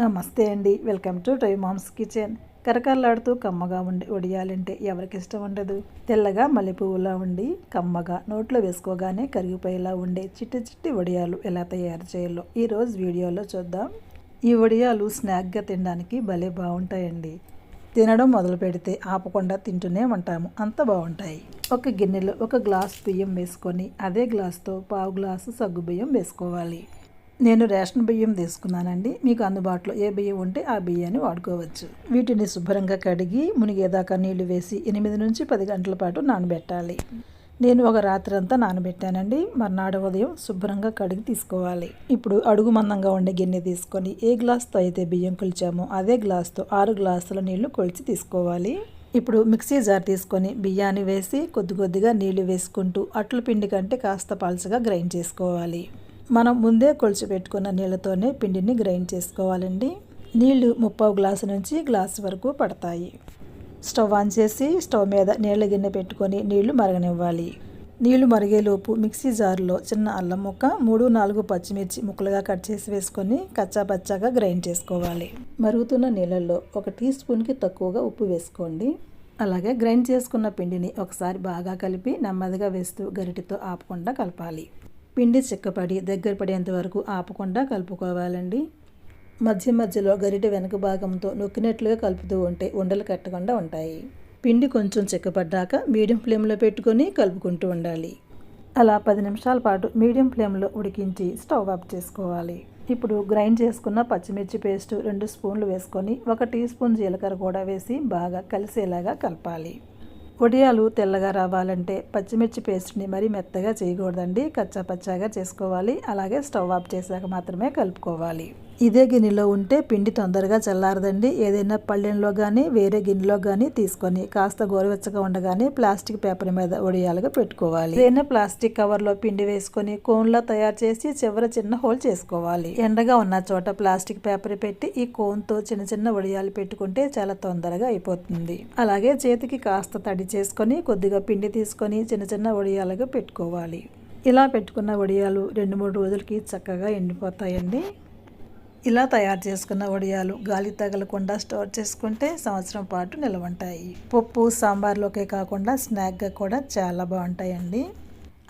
నమస్తే అండి. Welcome to టై మామ్స్ కిచెన్. కరకరలాడుతూ కమ్మగా ఉండి వడియాలంటే ఎవరికి ఇష్టం ఉండదు. తెల్లగా మల్లెపువ్వులా ఉండి కమ్మగా నోట్లో వేసుకోగానే కరిగిపోయేలా ఉండే చిట్టి చిట్టి వడియాలు ఎలా తయారు చేయాలో ఈరోజు వీడియోలో చూద్దాం. ఈ వడియాలు స్నాక్గా తినడానికి భలే బాగుంటాయండి. తినడం మొదలు పెడితే ఆపకుండా తింటూనే ఉంటాము. అంత బాగుంటాయి. ఒక గిన్నెలో ఒక గ్లాస్ బియ్యం వేసుకొని అదే గ్లాస్తో పావు గ్లాసు సగ్గు బియ్యం వేసుకోవాలి. నేను రేషన్ బియ్యం తీసుకున్నానండి. మీకు అందుబాటులో ఏ బియ్యం ఉంటే ఆ బియ్యాన్ని వాడుకోవచ్చు. వీటిని శుభ్రంగా కడిగి మునిగేదాకా నీళ్ళు వేసి ఎనిమిది నుంచి పది గంటల పాటు నానబెట్టాలి. నేను ఒక రాత్రి అంతా నానబెట్టానండి. మర్నాడు ఉదయం శుభ్రంగా కడిగి తీసుకోవాలి. ఇప్పుడు అడుగు మందంగా ఉండే గిన్నె తీసుకొని ఏ గ్లాస్తో అయితే బియ్యం కొలిచామో అదే గ్లాస్తో ఆరు గ్లాసుల నీళ్ళు కొలిచి తీసుకోవాలి. ఇప్పుడు మిక్సీ జార్ తీసుకొని బియ్యాన్ని వేసి కొద్ది కొద్దిగా నీళ్ళు వేసుకుంటూ అట్ల పిండి కంటే కాస్త పలుచగా గ్రైండ్ చేసుకోవాలి. మనం ముందే కొలిచి పెట్టుకున్న నీళ్ళతోనే పిండిని గ్రైండ్ చేసుకోవాలండి. నీళ్ళు ముప్పావు గ్లాసు నుంచి గ్లాసు వరకు పడతాయి. స్టవ్ ఆన్ చేసి స్టవ్ మీద నీళ్ళ గిన్నె పెట్టుకొని నీళ్ళు మరగనివ్వాలి. నీళ్ళు మరిగేలోపు మిక్సీ జార్లో చిన్న అల్లం ముక్క మూడు నాలుగు పచ్చిమిర్చి ముక్కలుగా కట్ చేసి వేసుకొని కచ్చా పచ్చాగా గ్రైండ్ చేసుకోవాలి. మరుగుతున్న నీళ్ళల్లో ఒక టీ స్పూన్కి తక్కువగా ఉప్పు వేసుకోండి. అలాగే గ్రైండ్ చేసుకున్న పిండిని ఒకసారి బాగా కలిపి నెమ్మదిగా వేస్తూ గరిటితో ఆపకుండా కలపాలి. పిండి చిక్కపడి దగ్గర పడేంత వరకు ఆపకుండా కలుపుకోవాలండి. మధ్య మధ్యలో గరిటె వెనుక భాగంతో నొక్కినట్లుగా కలుపుతూ ఉంటే ఉండలు కట్టకుండా ఉంటాయి. పిండి కొంచెం చిక్కపడ్డాక మీడియం ఫ్లేమ్లో పెట్టుకొని కలుపుకుంటూ ఉండాలి. అలా పది నిమిషాల పాటు మీడియం ఫ్లేమ్లో ఉడికించి స్టవ్ ఆఫ్ చేసుకోవాలి. ఇప్పుడు గ్రైండ్ చేసుకున్న పచ్చిమిర్చి పేస్ట్ రెండు స్పూన్లు వేసుకొని ఒక టీ స్పూన్ జీలకర్ర కూడా వేసి బాగా కలిసేలాగా కలపాలి. వడియాలు తెల్లగా రావాలంటే పచ్చిమిర్చి పేస్ట్ని మరీ మెత్తగా చేయకూడదండి. కచ్చా పచ్చాగా చేసుకోవాలి. అలాగే స్టవ్ ఆఫ్ చేశాక మాత్రమే కలుపుకోవాలి. ఇదే గిన్నెలో ఉంటే పిండి తొందరగా చల్లారదండి. ఏదైనా పళ్ళెంలో కానీ వేరే గిన్నెలో కానీ తీసుకొని కాస్త గోరువెచ్చగా ఉండగానే ప్లాస్టిక్ పేపర్ మీద ఒడియాలుగా పెట్టుకోవాలి. ఏదైనా ప్లాస్టిక్ కవర్లో పిండి వేసుకొని కోన్లా తయారు చేసి చివర చిన్న హోల్ చేసుకోవాలి. ఎండగా ఉన్న చోట ప్లాస్టిక్ పేపర్ పెట్టి ఈ కోన్తో చిన్న చిన్న వడియాలు పెట్టుకుంటే చాలా తొందరగా అయిపోతుంది. అలాగే చేతికి కాస్త తడి చేసుకొని కొద్దిగా పిండి తీసుకొని చిన్న చిన్న వడియాలుగా పెట్టుకోవాలి. ఇలా పెట్టుకున్న వడియాలు రెండు మూడు రోజులకి చక్కగా ఎండిపోతాయండి. ఇలా తయారు చేసుకున్న వడియాలు గాలి తగలకుండా స్టోర్ చేసుకుంటే సంవత్సరం పాటు నిలవంటాయి. పప్పు సాంబార్లోకే కాకుండా స్నాక్గా కూడా చాలా బాగుంటాయండి.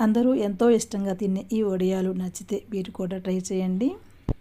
అందరూ ఎంతో ఇష్టంగా తినే ఈ వడియాలు నచ్చితే మీరు కూడా ట్రై చేయండి.